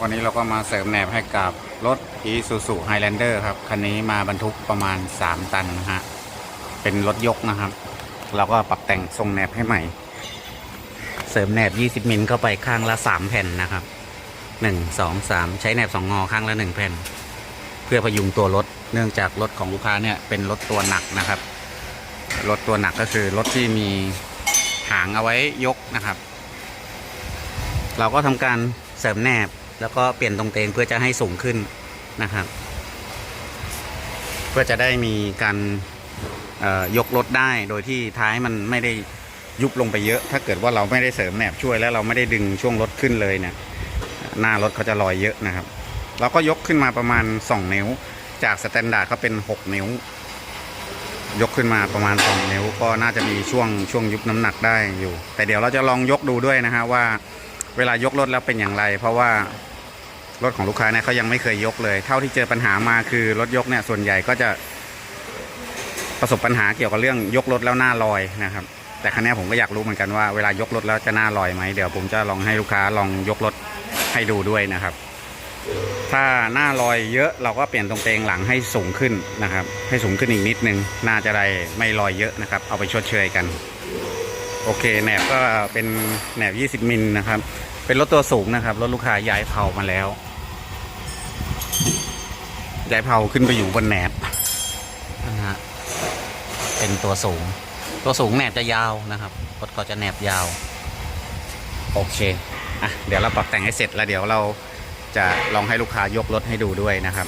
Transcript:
วันนี้เราก็มาเสริมแหนบให้กับรถ Isuzu Highlander ครับ คันนี้มาบรรทุกประมาณ 3 ตันนะฮะ เป็นรถยกนะครับ เราก็ปรับแต่งทรงแหนบให้ใหม่ เสริมแหนบ 20 มิลเข้าไปข้างละ 3 แผ่นนะครับ 1 2 3 ใช้แหนบ 2 งอข้างละ 1 แผ่น เพื่อพยุงตัวรถ เนื่องจากรถของลูกค้าเนี่ยเป็นรถตัวหนักนะครับ รถตัวหนักก็คือรถที่มีหางเอาไว้ยกนะครับ เราก็ทำการเสริมแหนบ แล้วก็เปลี่ยนตรงเตงเพื่อจะให้สูงขึ้นนะครับ เพื่อจะได้มีการยกรถได้โดยที่ท้ายมันไม่ได้ยุบลงไปเยอะ ถ้าเกิดว่าเราไม่ได้เสริมแหนบช่วยแล้วเราไม่ได้ดึงช่วงรถขึ้นเลยเนี่ยหน้ารถเขาจะลอยเยอะนะครับ เราก็ยกขึ้นมาประมาณ 2 นิ้ว จากสแตนดาร์ดเขาเป็น 6 นิ้ว ยกขึ้นมาประมาณ 2 นิ้ว ก็น่าจะมีช่วงช่วงยุบน้ำหนักได้อยู่ แต่เดี๋ยวเราจะลองยกดูด้วยนะฮะว่า เวลายกรถแล้วเป็นอย่างไร เพราะว่ารถของลูกค้าเนี่ยเขายังไม่เคยยกเลย เท่าที่เจอปัญหามาคือรถยกเนี่ยส่วนใหญ่ก็จะประสบปัญหาเกี่ยวกับเรื่องยกรถแล้วหน้าลอยนะครับ แต่ครั้นี้ผมก็อยากรู้เหมือนกันว่าเวลายกรถแล้วจะหน้าลอยไหมเดี๋ยวผมจะลองให้ลูกค้าลองยกรถให้ดูด้วยนะครับ ถ้าหน้าลอยเยอะเราก็เปลี่ยนตรงเตงหลังให้สูงขึ้นนะครับ ให้สูงขึ้นอีกนิดนึงน่าจะได้ไม่ลอยเยอะนะครับ เอาไปชดเชยกัน โอเคแหนบก็เป็นแหนบ 20 มิลนะครับ เป็นรถตัวสูงนะครับ รถลูกค้าย้ายเผามาแล้ว ย้ายเผาขึ้นไปอยู่บนแหนบนะฮะเป็นตัวสูง ตัวสูงแหนบจะยาวนะครับรถก็จะแหนบยาว โอเคอะเดี๋ยวเราปรับแต่งให้เสร็จแล้วเดี๋ยวเราจะลองให้ลูกค้ายกรถให้ดูด้วยนะครับ